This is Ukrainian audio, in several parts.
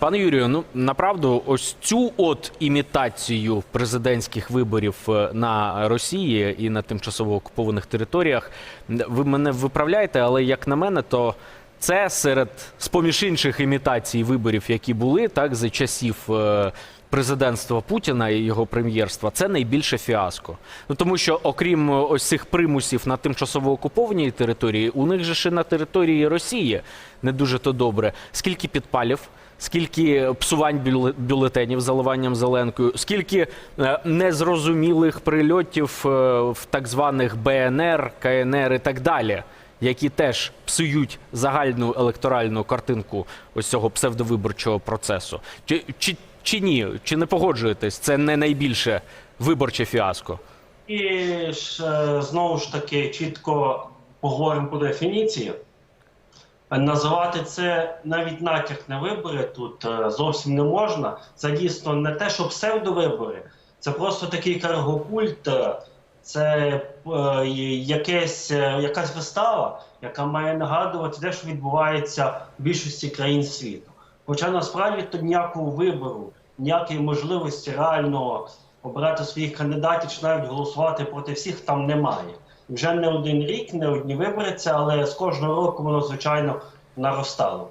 Пане Юрію, ну направду, ось цю от імітацію президентських виборів е, на Росії і на тимчасово окупованих територіях. Ви мене виправляєте, але як на мене, то це серед з-поміж інших імітацій виборів, які були так за часів е, президентства Путіна і його прем'єрства, це найбільше фіаско. Ну тому що, окрім е, ось цих примусів на тимчасово окупованій території, у них же ще на території Росії не дуже то добре. Скільки підпалів? Скільки псувань бюле- бюлетенів заливанням зеленкою, скільки е, незрозумілих прильотів е, в так званих БНР, КНР і так далі, які теж псують загальну електоральну картинку ось цього псевдовиборчого процесу. Чи, чи, чи ні? Чи не погоджуєтесь? Це не найбільше виборче фіаско. І ж е, знову ж таки чітко поговоримо по дефініції. Називати це навіть натяк на вибори тут е, зовсім не можна. Це дійсно не те, що псевдовибори, це просто такий каргокульт, е, це е, якесь, е, якась вистава, яка має нагадувати те, що відбувається в більшості країн світу. Хоча насправді тут ніякого вибору, ніякої можливості реально обирати своїх кандидатів чи навіть голосувати проти всіх там немає. Вже не один рік, не одні вибори це, але з кожного року воно звичайно наростало.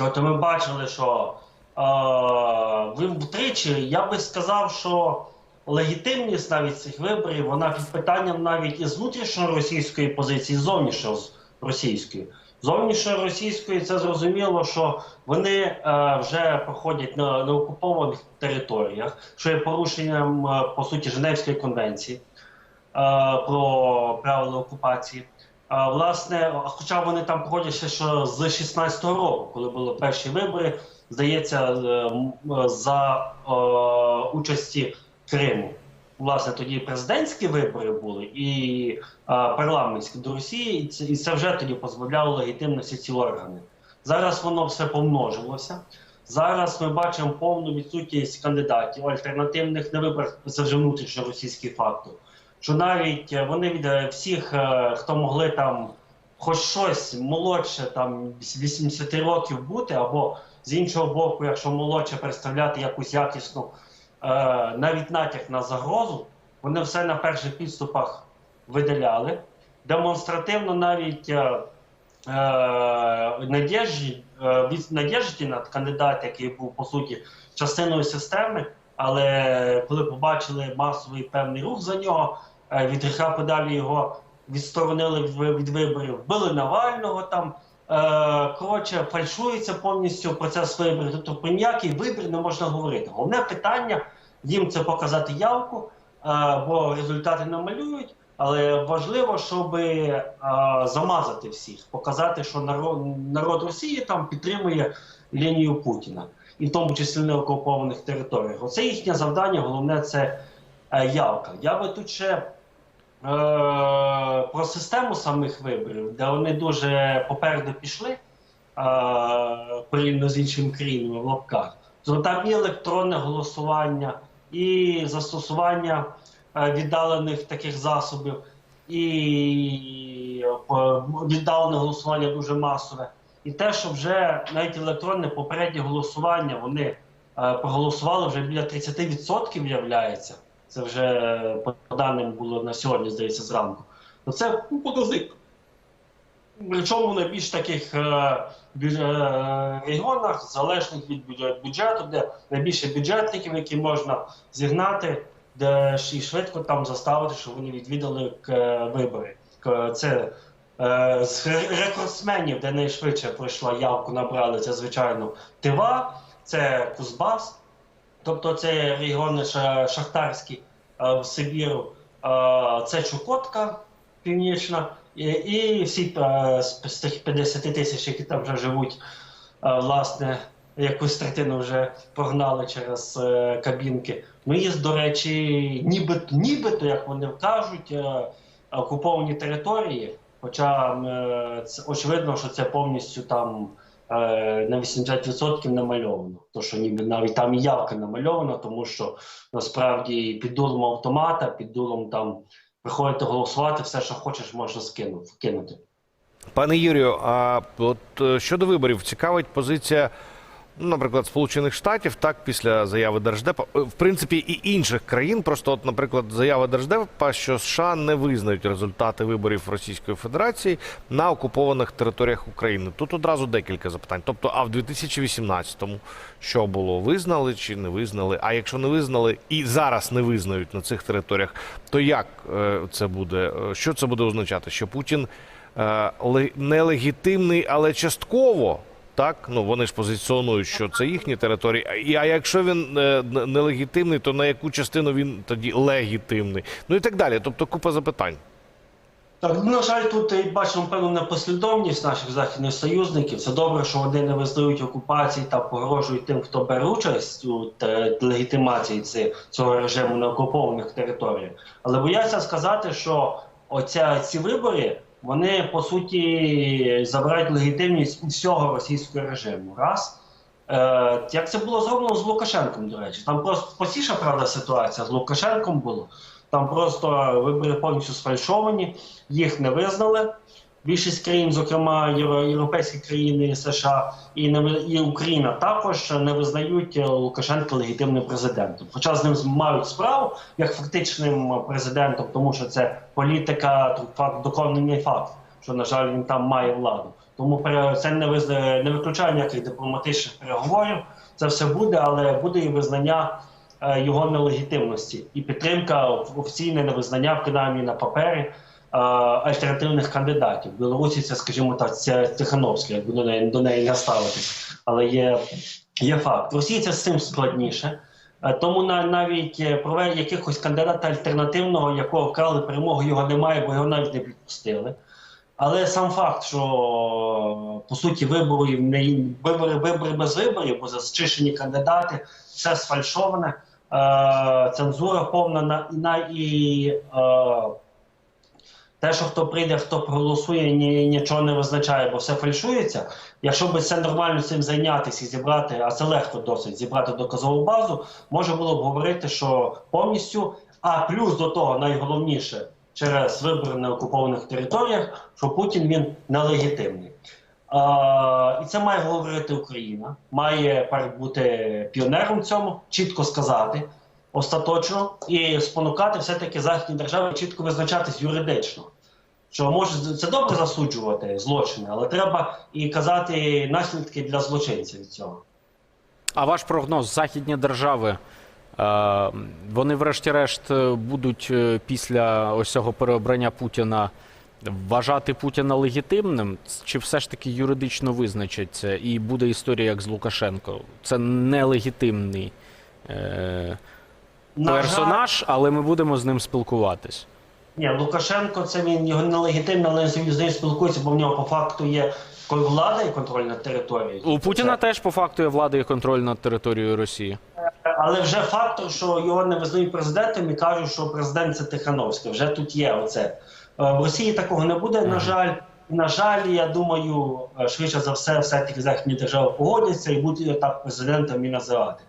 От ми бачили, що е, втричі, я би сказав, що легітимність навіть цих виборів, вона під питанням навіть із внутрішньоросійської позиції, з зовнішньо з російської. Зовнішньо російської це зрозуміло, що вони е, вже проходять на, на окупованих територіях, що є порушенням е, по суті Женевської конвенції про правила окупації. А, власне, хоча вони там проходять ще що з 16-го року, коли були перші вибори, здається, е, е, за е, участі Криму. Власне, тоді президентські вибори були і е, парламентські до Росії, і це вже тоді позбавляло легітимності ці органи. Зараз воно все помножилося. Зараз ми бачимо повну відсутність кандидатів альтернативних на виборах. Це вже внутрішньоросійський фактор що навіть е, вони від е, всіх, е, хто могли там хоч щось молодше там 80 років бути, або з іншого боку, якщо молодше представляти якусь якісну навіть натяк на загрозу, вони все на перших підступах видаляли. Демонстративно навіть е, від Надєждіна, кандидат, який був по суті частиною системи, але коли побачили масовий певний рух за нього, від гріха подалі його відсторонили від, виборів, били Навального там. Е, коротше, фальшується повністю процес виборів. Тобто про ніякий вибір не можна говорити. Головне питання їм це показати явку, е, бо результати не малюють. Але важливо, щоб е, замазати всіх, показати, що народ, народ Росії там підтримує лінію Путіна, і в тому числі на окупованих територіях. Оце їхнє завдання, головне це е, явка. Я би тут ще е, про систему самих виборів, де вони дуже попереду пішли е, порівняно з іншими країнами в лапках. То там і електронне голосування, і застосування е, віддалених таких засобів, і е, віддалене голосування дуже масове. І те, що вже навіть електронне попереднє голосування вони е, проголосували вже біля 30% являється. Це вже е, по даним було на сьогодні, здається, зранку. Ну це ну. Причому в найбільш таких е, е, регіонах, залежних від бюджету, де найбільше бюджетників, які можна зігнати, де і швидко там заставити, щоб вони відвідали к- вибори. Це е, з рекордсменів, де найшвидше пройшла явку, набрали це, звичайно, Тива, це Кузбас, тобто це регіони шахтарські е, в Сибіру, е, це Чукотка північна, і, і всі е, з, тих 50 тисяч, які там вже живуть, власне, якусь третину вже прогнали через кабінки. Ну і, до речі, нібито, нібито, як вони кажуть, окуповані території. Хоча очевидно, що це повністю там на 80% намальовано. То що ніби навіть там явка намальована, тому що насправді під дулом автомата, під дулом там приходити голосувати, все, що хочеш, можна скинути. Пане Юрію, а от е, щодо виборів цікавить позиція наприклад, Сполучених Штатів, так після заяви Держдепа, е, в принципі, і інших країн. Просто, от, наприклад, заява Держдепа, що США не визнають результати виборів Російської Федерації на окупованих територіях України. Тут одразу декілька запитань. Тобто, а в 2018-му що було? Визнали чи не визнали? А якщо не визнали і зараз не визнають на цих територіях, то як е, це буде? Е, Що це буде означати? Що Путін ле- нелегітимний, але частково. Так, ну вони ж позиціонують, що це їхні території. А- якщо він е, нелегітимний, то на яку частину він тоді легітимний? Ну і так далі. Тобто купа запитань. Так, ну, на жаль, тут і бачимо певну непослідовність наших західних союзників. Це добре, що вони не визнають окупації та погрожують тим, хто бере участь у легітимації цього режиму на окупованих територіях. Але бояться сказати, що оця ці вибори вони по суті забирають легітимність усього російського режиму. Раз. Е, як це було зроблено з Лукашенком, до речі, там просто посіша правда ситуація з Лукашенком було. Там просто вибори повністю сфальшовані, їх не визнали. Більшість країн, зокрема європейські країни, США і, і Україна також не визнають е, Лукашенка легітимним президентом. Хоча з ним мають справу як фактичним президентом, тому що це політика, доконаний факт, що на жаль він там має владу. Тому це не визна- не виключає ніяких дипломатичних переговорів. Це все буде, але буде і визнання е, його нелегітимності і підтримка офіційне невизнання, принаймні на папері альтернативних кандидатів. В Білорусі це, скажімо так, це Тихановський, якби до неї до неї не ставитись. Але є, є факт. В Росії це з цим складніше. Е, Тому навіть е, проведення якихось кандидата альтернативного, якого вкрали перемогу, його немає, бо його навіть не підпустили. Але сам факт, що по суті виборів не вибори, вибори без виборів, бо зачищені кандидати, все сфальшоване, е, цензура повна на, на і е, те, що хто прийде, хто проголосує, ні, нічого не визначає, бо все фальшується. Якщо би це нормально цим зайнятися і зібрати, а це легко досить зібрати доказову базу, може було б говорити, що повністю, а плюс до того найголовніше через вибори на окупованих територіях, що Путін він нелегітимний. А, і це має говорити Україна, має бути піонером цьому, чітко сказати остаточно і спонукати все-таки західні держави чітко визначатись юридично. Що може це добре засуджувати злочини, але треба і казати наслідки для злочинців від цього. А ваш прогноз, західні держави, е, вони врешті-решт е, будуть е, після ось цього переобрання Путіна вважати Путіна легітимним, чи все ж таки юридично визначаться і буде історія як з Лукашенко? Це нелегітимний е, персонаж, але ми будемо з ним спілкуватись. Ні, Лукашенко це він його нелегітимно, але з ним спілкується, бо в нього по факту є влада і контроль над територією. У Путіна Це- теж по факту є влада і контроль над територією Росії. Але вже фактор, що його не визнають президентом і кажуть, що президент це Тихановський. Вже тут є оце. Е, В Росії такого не буде, на жаль. На жаль, я думаю, е, швидше за все, все-таки західні держави погодяться і будуть так президентом і називати.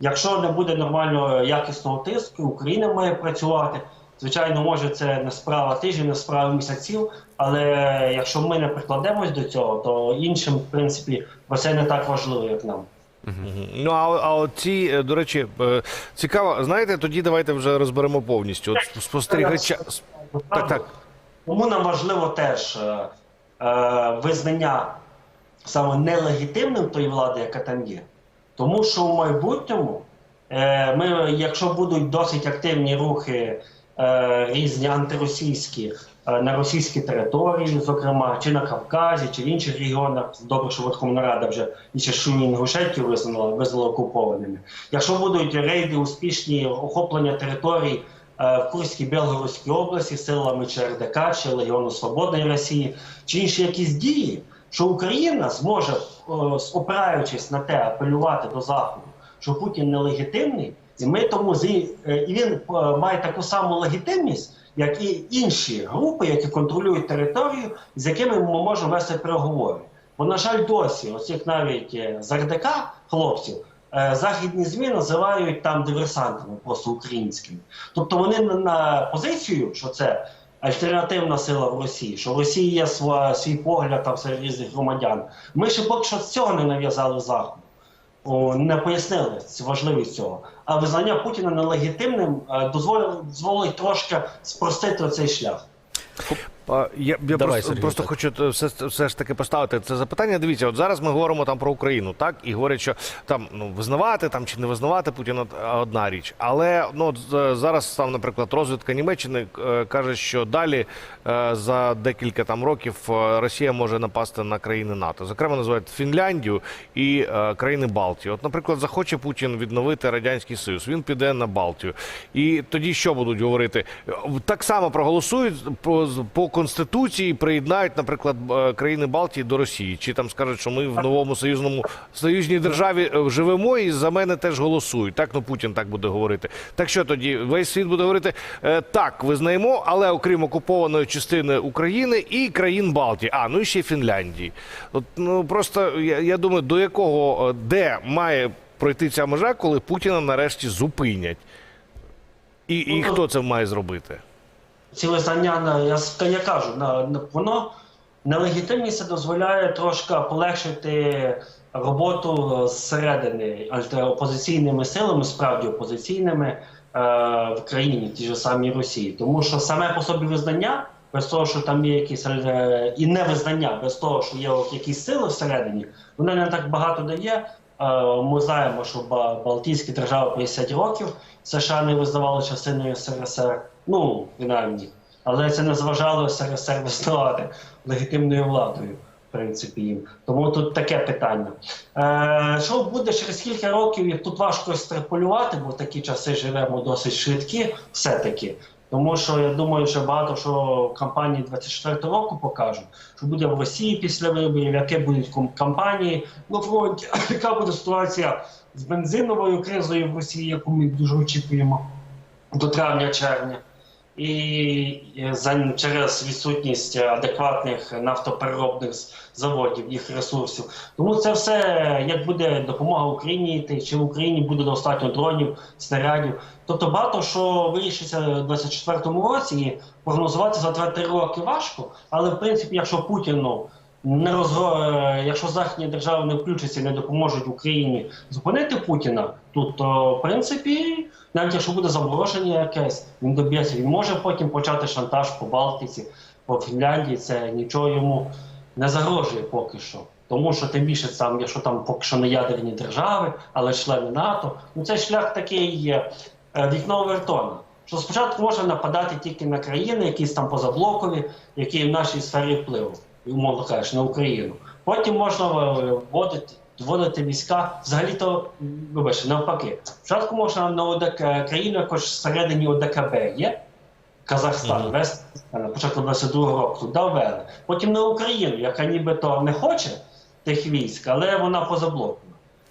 Якщо не буде нормального якісного тиску, Україна має працювати. Звичайно, може це не справа тижнів, не справа місяців, але якщо ми не прикладемось до цього, то іншим, в принципі, про це не так важливо, як нам. Ну а, а от ці, е, до речі, е, цікаво, знаєте, тоді давайте вже розберемо повністю. От спостерігача. Так, так. Тому нам важливо теж е, е, визнання саме нелегітимним тої влади, яка там є. Тому що в майбутньому, е, ми, якщо будуть досить активні рухи різні антиросійські е, на російській території, зокрема, чи на Кавказі, чи в інших регіонах, добре, що Верховна Рада вже і ще Шумі Інгушетію визнала, визнала окупованими. Якщо будуть рейди успішні охоплення територій е, в Курській Білгородській області силами ЧРДК чи Легіону Свободної Росії, чи інші якісь дії, що Україна зможе, е, опираючись на те, апелювати до Заходу, що Путін нелегітимний, і ми тому зі- е, і він е, має таку саму легітимність, як і інші групи, які контролюють територію, з якими ми можемо вести переговори. Бо, на жаль, досі, оцих навіть е, з хлопців, західні ЗМІ називають там диверсантами, просто українськими. Тобто вони на, позицію, що це альтернативна сила в Росії, що в Росії є свій погляд там серед різних громадян. Ми ще поки що з цього не нав'язали Заходу. О, не пояснили важливість цього. А визнання Путіна нелегітимним е, дозволить трошки спростити цей шлях. Я, я Давай, просто, Сергій, просто так. хочу все, все ж таки поставити це запитання. Дивіться, от зараз ми говоримо там про Україну, так і говорять, що там ну визнавати там чи не визнавати Путіна одна річ. Але ну от, зараз там, наприклад, розвідка Німеччини е, каже, що далі е, за декілька там років е, Росія може напасти на країни НАТО. Зокрема, називають Фінляндію і країни Балтії. От, наприклад, захоче Путін відновити радянський союз. Він піде на Балтію. І тоді що будуть говорити? Так само проголосують по, по конституції, приєднають, наприклад, е, країни Балтії до Росії, чи там скажуть, що ми в новому союзному союзній державі е, живемо, і за мене теж голосують. Так ну Путін так буде говорити. Так що тоді весь світ буде говорити е, так, визнаємо, але окрім окупованої частини України і країн Балтії. А ну і ще Фінляндії. От ну просто я, я думаю, до якого де має пройти ця межа, коли Путіна нарешті зупинять. І, і хто це має зробити? Ці визнання я, я кажу, на, на воно нелегітимність дозволяє трошки полегшити роботу зсередини антиопозиційними силами, справді опозиційними е, в країні, ті ж самі Росії. Тому що саме по собі визнання, без того, що там є якісь е, і невизнання, без того, що є якісь сили всередині, воно не так багато дає. Е, Ми знаємо, що Ба- Балтійські держави 50 років США не визнавали частиною СРСР. Ну, принаймні. Але це не зважало СРСР легітимною владою, в принципі, їм. Тому тут таке питання. Е, що буде через кілька років, як тут важко екстраполювати, бо в такі часи живемо досить швидкі, все-таки. Тому що я думаю, що багато що кампанії 24 року покажуть, що буде в Росії після виборів, яке будуть кампанії на фронті, яка буде ситуація з бензиновою кризою в Росії, яку ми дуже очікуємо до травня-червня. І за через відсутність адекватних нафтопереробних заводів, їх ресурсів. Тому це все як буде допомога Україні йти, чи в Україні буде достатньо дронів, снарядів. Тобто багато що вирішиться у 24-му році, і прогнозувати за 2-3 роки важко. Але в принципі, якщо Путіну не розгро... е, якщо західні держави не включаться і не допоможуть Україні зупинити Путіна, тут то в принципі, навіть якщо буде замороження якесь, він доб'ється. Він може потім почати шантаж по Балтиці, по Фінляндії. Це нічого йому не загрожує поки що. Тому що тим більше там, якщо там поки що не ядерні держави, але члени НАТО, ну цей шлях такий є е, вікно Овертона. Що спочатку можна нападати тільки на країни, якісь там позаблокові, які в нашій сфері впливу, умовно кажучи, на Україну. Потім можна е, вводити, вводити війська, взагалі-то, вибачте, навпаки. Спочатку можна на ОДК, країну якось всередині ОДКБ є. Казахстан, Мгм. вести на початку 22-го року туди ввели. Потім на Україну, яка нібито не хоче тих військ, але вона позаблокована.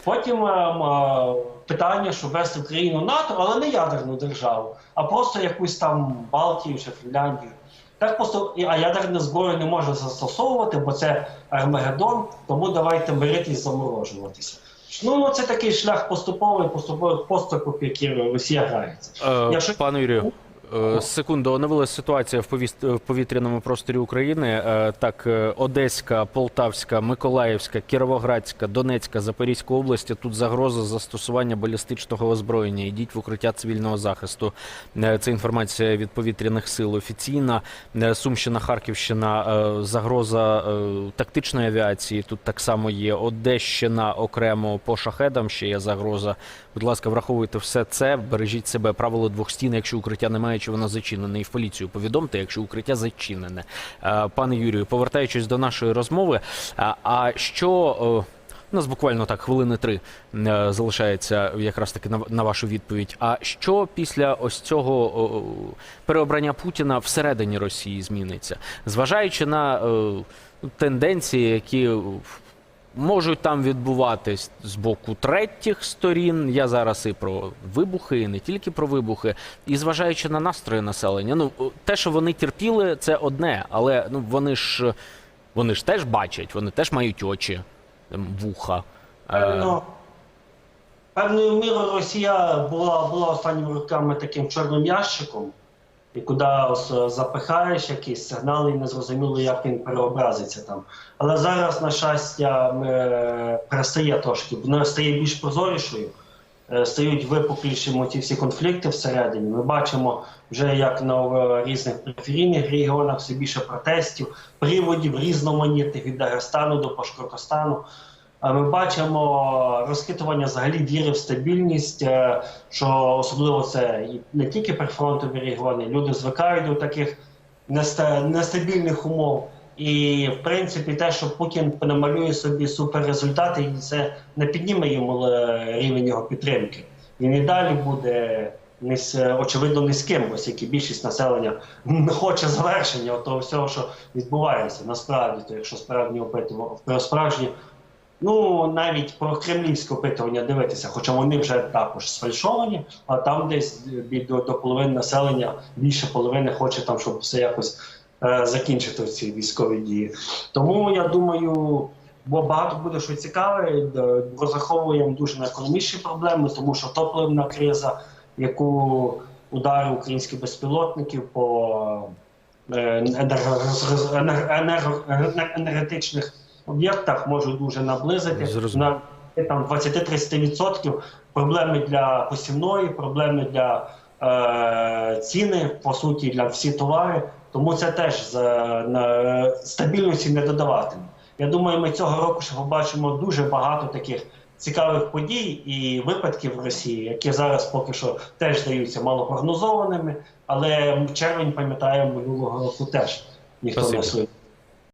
Потім е, е, питання, щоб вести Україну НАТО, але не ядерну державу, а просто якусь там Балтію чи Фінляндію. Так просто і- а ядерну зброю не можна застосовувати, бо це Армагеддон, тому давайте миритись, заморожуватися. Ну це такий шлях поступовий, поступовий поступок, які Росія грається. Е, Якщо- Пане Юрію, секунду, оновилась ситуація в повітряному просторі України. Е, Так, е, Одеська, Полтавська, Миколаївська, Кіровоградська, Донецька, Запорізька області. Тут загроза застосування балістичного озброєння. Йдіть в укриття цивільного захисту. Е, Це інформація від повітряних сил офіційна. Е, Сумщина, Харківщина, е, загроза е, тактичної авіації. Тут так само є. Одещина окремо по шахедам ще є загроза. Будь ласка, враховуйте все це, бережіть себе. Правило двох стін, якщо укриття немає, чи воно зачинене. І в поліцію повідомте, якщо укриття зачинене. Е, Пане Юрію, повертаючись до нашої розмови, а- а що. е, у нас буквально так хвилини три е, залишається якраз таки на, вашу відповідь. А що після ось цього переобрання Путіна всередині Росії зміниться, зважаючи на е, тенденції, які е, можуть там відбуватись з боку третіх сторін. Я зараз і про вибухи, і не тільки про вибухи, і зважаючи на настрої населення. Ну те, що вони терпіли, це одне, але ну вони ж вони ж теж бачать, вони теж мають очі, ем, вуха. Е, Певно, певною мірою Росія була, була останніми роками таким чорним ящиком, і куди е, запихаєш якісь сигнали, і не зрозуміло, як він переобразиться там. Але зараз, на щастя, е, перестає трошки, вона стає більш прозорішою. Е, Стають випуклішими ті всі конфлікти всередині. Ми бачимо вже як на різних периферійних регіонах все більше протестів, приводів різноманітних від Дагестану до Башкортостану. Ми бачимо розхитування взагалі віри в стабільність, е, що особливо це не тільки прифронтові регіони. Люди звикають до таких неста- нестабільних умов. І в принципі, те, що Путін намалює собі суперрезультати, і це не підніме йому е, рівень його підтримки. Він і далі буде низь, очевидно низьким, і більшість населення не хоче завершення того всього, що відбувається насправді, то якщо справді опитувати про справжні Ну, навіть про кремлівське опитування дивитися, хоча вони вже також сфальшовані, а там десь до, до половини населення, більше половини хоче там, щоб все якось е, закінчити ці військові дії. Тому я думаю, бо багато буде що цікаве. Д- Розраховуємо дуже на економічні проблеми, тому що топливна криза, яку удари українських безпілотників по е, енерго- енерго- енерго- енергетичних об'єктах можуть дуже наблизити Зрозуміло. на там 20-30% проблеми для посівної, проблеми для е, ціни, по суті, для всі товари. Тому це теж за, на, стабільності не додаватиме. Я думаю, ми цього року ще побачимо дуже багато таких цікавих подій і випадків в Росії, які зараз поки що теж здаються малопрогнозованими, але червень, пам'ятаємо, минулого року теж ніхто Спасибі. не слід.